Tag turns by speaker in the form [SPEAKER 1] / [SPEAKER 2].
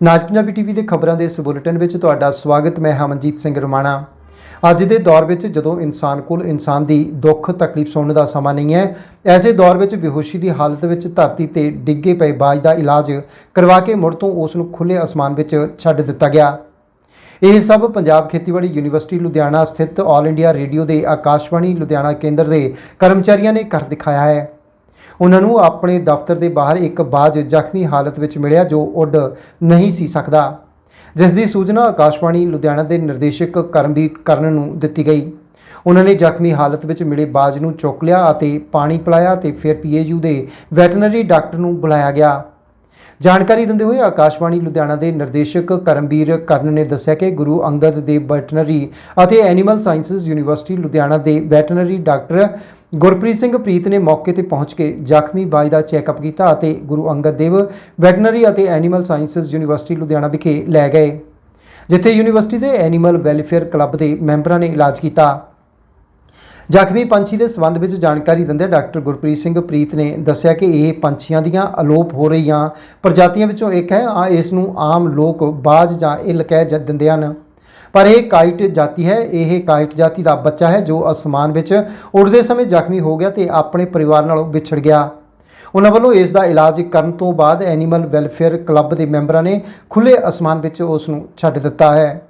[SPEAKER 1] ਨਾਜ Punjabi TV ਦੇ ਖਬਰਾਂ ਦੇ ਇਸ ਬੁਲੇਟਿਨ ਵਿੱਚ ਤੁਹਾਡਾ ਸਵਾਗਤ, ਮੈਂ ਹਮਨਜੀਤ ਸਿੰਘ ਰਮਾਣਾ। ਅੱਜ ਦੇ ਦੌਰ ਵਿੱਚ ਜਦੋਂ ਇਨਸਾਨ ਕੋਲ ਇਨਸਾਨ ਦੀ ਦੁੱਖ, ਤਕਲੀਫ ਸੁਣਨ ਦਾ ਸਮਾਂ ਨਹੀਂ ਹੈ, ਐਸੇ ਦੌਰ ਵਿੱਚ ਬੇਹੋਸ਼ੀ ਦੀ ਹਾਲਤ ਵਿੱਚ ਧਰਤੀ ਤੇ ਡਿੱਗੇ ਪਏ ਬਾਜ ਦਾ ਇਲਾਜ ਕਰਵਾ ਕੇ ਮੁੜ ਤੋਂ ਉਸ ਨੂੰ ਖੁੱਲੇ ਅਸਮਾਨ ਵਿੱਚ ਛੱਡ ਦਿੱਤਾ ਗਿਆ। ਇਹ ਸਭ ਪੰਜਾਬ ਖੇਤੀਬਾੜੀ ਯੂਨੀਵਰਸਿਟੀ ਲੁਧਿਆਣਾ ਸਥਿਤ ਆਲ ਇੰਡੀਆ ਰੇਡੀਓ ਦੇ ਆਕਾਸ਼ਵਾਣੀ ਲੁਧਿਆਣਾ ਕੇਂਦਰ ਦੇ ਕਰਮਚਾਰੀਆਂ ਨੇ ਕਰ ਦਿਖਾਇਆ ਹੈ। ਉਹਨਾਂ ਨੂੰ ਆਪਣੇ ਦਫ਼ਤਰ ਦੇ ਬਾਹਰ ਇੱਕ ਬਾਜ ਜ਼ਖਮੀ ਹਾਲਤ ਵਿੱਚ ਮਿਲਿਆ ਜੋ ਉੱਡ ਨਹੀਂ ਸੀ ਸਕਦਾ। ਜਿਸ ਦੀ ਸੂਚਨਾ ਆਕਾਸ਼ਵਾਣੀ ਲੁਧਿਆਣਾ ਦੇ ਨਿਰਦੇਸ਼ਕ ਕਰਮਵੀਰ ਕਰਨ ਨੂੰ ਦਿੱਤੀ ਗਈ। ਉਹਨਾਂ ਨੇ ਜ਼ਖਮੀ ਹਾਲਤ ਵਿੱਚ ਮਿਲੇ ਬਾਜ ਨੂੰ ਚੁੱਕ ਲਿਆ ਅਤੇ ਪਾਣੀ ਪਿਲਾਇਆ ਤੇ ਫਿਰ ਪੀਏਯੂ ਦੇ ਵੈਟਰਨਰੀ ਡਾਕਟਰ ਨੂੰ ਬੁਲਾਇਆ ਗਿਆ। ਜਾਣਕਾਰੀ ਦਿੰਦੇ ਹੋਏ ਆਕਾਸ਼ਵਾਣੀ ਲੁਧਿਆਣਾ ਦੇ ਨਿਰਦੇਸ਼ਕ ਕਰਮਵੀਰ ਕਰਨ ਨੇ ਦੱਸਿਆ ਕਿ ਗੁਰੂ ਅੰਗਦ ਦੇਵ ਵੈਟਰਨਰੀ ਅਤੇ ਐਨੀਮਲ ਸਾਇੰਸਜ਼ ਯੂਨੀਵਰਸਿਟੀ ਲੁਧਿਆਣਾ ਦੇ ਵੈਟਰਨਰੀ ਡਾਕਟਰ ਗੁਰਪ੍ਰੀਤ ਸਿੰਘ ਪ੍ਰੀਤ ਨੇ ਮੌਕੇ ਤੇ ਪਹੁੰਚ ਕੇ ਜ਼ਖਮੀ ਬਾਈ ਦਾ ਚੈੱਕਅਪ ਕੀਤਾ ਅਤੇ ਗੁਰੂ ਅੰਗਦ ਦੇਵ ਵੈਟਰਨਰੀ ਅਤੇ ਐਨੀਮਲ ਸਾਇੰਸਜ਼ ਯੂਨੀਵਰਸਿਟੀ ਲੁਧਿਆਣਾ ਵਿਖੇ ਲੈ ਗਏ, ਜਿੱਥੇ ਯੂਨੀਵਰਸਿਟੀ ਦੇ ਐਨੀਮਲ ਵੈਲਫੇਅਰ ਕਲੱਬ ਦੇ ਮੈਂਬਰਾਂ ਨੇ ਇਲਾਜ ਕੀਤਾ। ਜ਼ਖਮੀ ਪੰਛੀ ਦੇ ਸੰਬੰਧ ਵਿੱਚ ਜਾਣਕਾਰੀ ਦਿੰਦੇ ਡਾਕਟਰ ਗੁਰਪ੍ਰੀਤ ਸਿੰਘ ਪ੍ਰੀਤ ਨੇ ਦੱਸਿਆ ਕਿ ਇਹ ਪੰਛੀਆਂ ਦੀਆਂ ਅਲੋਪ ਹੋ ਰਹੀਆਂ ਪ੍ਰਜਾਤੀਆਂ ਵਿੱਚੋਂ ਇੱਕ ਹੈ, ਆ ਇਸ ਨੂੰ ਆਮ ਲੋਕ ਬਾਜ ਜਾਂ ਇੱਲ ਕਹਿ ਜ- ਦਿੰਦੇ ਹਨ। ਪਰ ਇਹ ਕਾਈਟ ਜਾਤੀ ਹੈ, ਇਹ ਕਾਈਟ ਜਾਤੀ ਦਾ ਬੱਚਾ ਹੈ ਜੋ ਅਸਮਾਨ ਵਿੱਚ ਉੱਡਦੇ ਸਮੇਂ ਜ਼ਖਮੀ ਹੋ ਗਿਆ ਤੇ ਆਪਣੇ ਪਰਿਵਾਰ ਨਾਲੋਂ ਵਿਛੜ ਗਿਆ। ਉਹਨਾਂ ਵੱਲੋਂ ਇਸ ਦਾ ਇਲਾਜ ਕਰਨ ਤੋਂ ਬਾਅਦ ਐਨੀਮਲ ਵੈਲਫੇਅਰ ਕਲੱਬ ਦੇ ਮੈਂਬਰਾਂ ਨੇ ਖੁੱਲੇ ਅਸਮਾਨ ਵਿੱਚ ਉਸ ਨੂੰ ਛੱਡ ਦਿੱਤਾ ਹੈ।